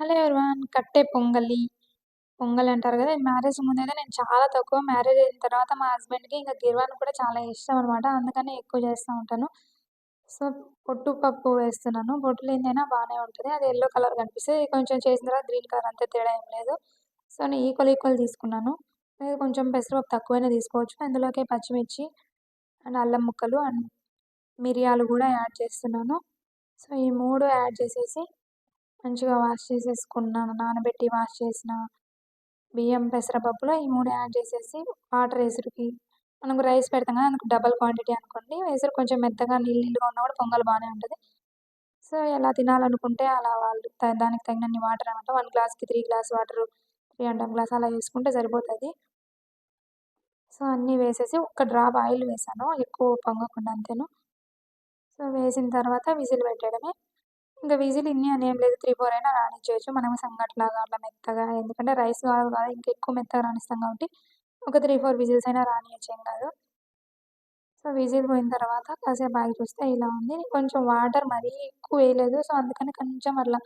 Hello everyone కట్టే పొంగలి. పొంగల్ అంటారు కదా మ్యారేజ్ ముందైతే నేను చాలా తక్కువ. మ్యారేజ్ అయిన తర్వాత మా హస్బెండ్‌కి ఇంకా గిర్వాన్ కూడా చాలా ఇష్టం అనమాట. అందుకని ఎక్కువ చేస్తూ ఉంటాను. సో, పొట్టు పప్పు వేస్తున్నాను. పొట్టు ఏందైనా బాగానే ఉంటుంది అది ఎల్లో కలర్ కనిపిస్తుంది కొంచెం చేసిన తర్వాత గ్రీన్ కలర్ అంతే తేడా ఏం లేదు. సో, నేను ఈక్వల్ ఈక్వల్ తీసుకున్నాను. లేదు కొంచెం పెసరపప్పు తక్కువైనా తీసుకోవచ్చు. అందులోకి పచ్చిమిర్చి అండ్ అల్లం ముక్కలు అండ్ మిరియాలు కూడా యాడ్ చేస్తున్నాను. సో, ఈ మూడు యాడ్ చేసేసి మంచిగా వాష్ చేసేసుకున్నాను. నానబెట్టి వాష్ చేసిన బియ్యం, పెసరపప్పులో ఈ మూడు యాడ్ చేసేసి వాటర్ ఎసురుకి మనం రైస్ పెడతాం కదా! అందుకు డబల్ క్వాంటిటీ అనుకోండి. ఎసురు కొంచెం మెత్తగా నీళ్ళు నీళ్ళుగా ఉన్నా కూడా పొంగల్ బాగానే ఉంటుంది సో, ఎలా తినాలనుకుంటే అలా వాళ్ళు దానికి తగినన్ని వాటర్ అనమాట. వన్ గ్లాస్‌కి three glass water three and half glass అలా వేసుకుంటే సరిపోతుంది సో, అన్నీ వేసేసి ఒక్క డ్రాప్ ఆయిల్ వేసాను ఎక్కువ పొంగకుండా అంతేను. సో, వేసిన తర్వాత విజిల్ పెట్టడమే ఇంకా విజిల్ ఇన్ని అని ఏం లేదు. 3, 4 అయినా రానిచ్చేయొచ్చు. మనం సంగట్లాగా అట్లా మెత్తగా ఎందుకంటే రైస్ కాదు కాదు ఇంకా ఎక్కువ మెత్తగా రానిస్తాం కాబట్టి ఒక 3, 4 విజిల్స్ అయినా రానియొచ్చు ఏం కాదు. సో, విజిల్ పోయిన తర్వాత కాసేపు ఆగి చూస్తే ఇలా ఉంది. కొంచెం వాటర్ మరీ ఎక్కువ వేయలేదు. సో, అందుకని కొంచెం అట్లా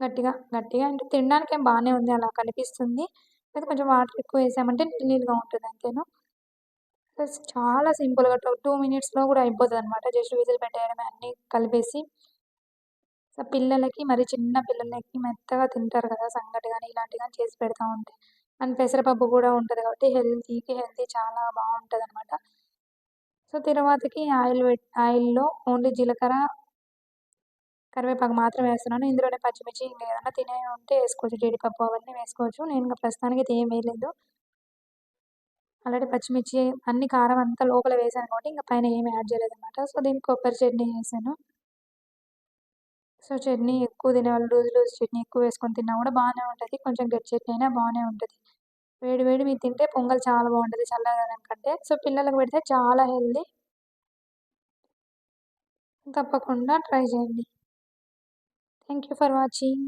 గట్టిగా గట్టిగా అంటే ఏం బాగానే ఉంది అలా కనిపిస్తుంది. అయితే కొంచెం వాటర్ ఎక్కువ వేసామంటే నీళ్ళుగా ఉంటుంది అంతేను. ప్లస్ చాలా సింపుల్‌గా టూ మినిట్స్‌లో కూడా అయిపోతుంది అనమాట జస్ట్ విజిల్ పెట్టేయడమే అన్నీ కలిపేసి. సో, పిల్లలకి మరి చిన్న పిల్లలకి మెత్తగా తింటారు కదా! సంగటి కానీ ఇలాంటివి కానీ చేసి పెడతా ఉంటే. అండ్ పెసరపప్పు కూడా ఉంటుంది కాబట్టి హెల్తీకి హెల్తీ చాలా బాగుంటుంది అనమాట సో, తర్వాతకి ఆయిల్ పెట్ ఆయిల్‌లో ఓన్లీ జీలకర్ర కరివేపాకు మాత్రం వేస్తున్నాను. ఇందులోనే పచ్చిమిర్చి ఇంకా ఏదన్నా తినేవి ఉంటే వేసుకోవచ్చు జీడిపప్పు అవన్నీ వేసుకోవచ్చు. నేను ఇంకా ప్రస్తుతానికి అయితే ఏం వేయలేదు. ఆల్రెడీ పచ్చిమిర్చి అన్ని కారం అంతా లోపల వేసాను కాబట్టి ఇంకా పైన ఏమి యాడ్ చేయలేదనమాట. సో, దీనికి కొబ్బరి చట్నీ చేశాను. సో, చట్నీ ఎక్కువ తినేవాళ్ళు లూజ్ లూజ్ చట్నీ ఎక్కువ వేసుకొని తిన్నా కూడా బాగానే ఉంటుంది కొంచెం గట్టి చట్నీ అయినా బాగానే ఉంటుంది వేడి వేడి మీరు తింటే పొంగల్ చాలా బాగుంటుంది చల్లదనం కంటే. సో, పిల్లలకు పెడితే చాలా హెల్దీ తప్పకుండా ట్రై చేయండి. Thank you for watching.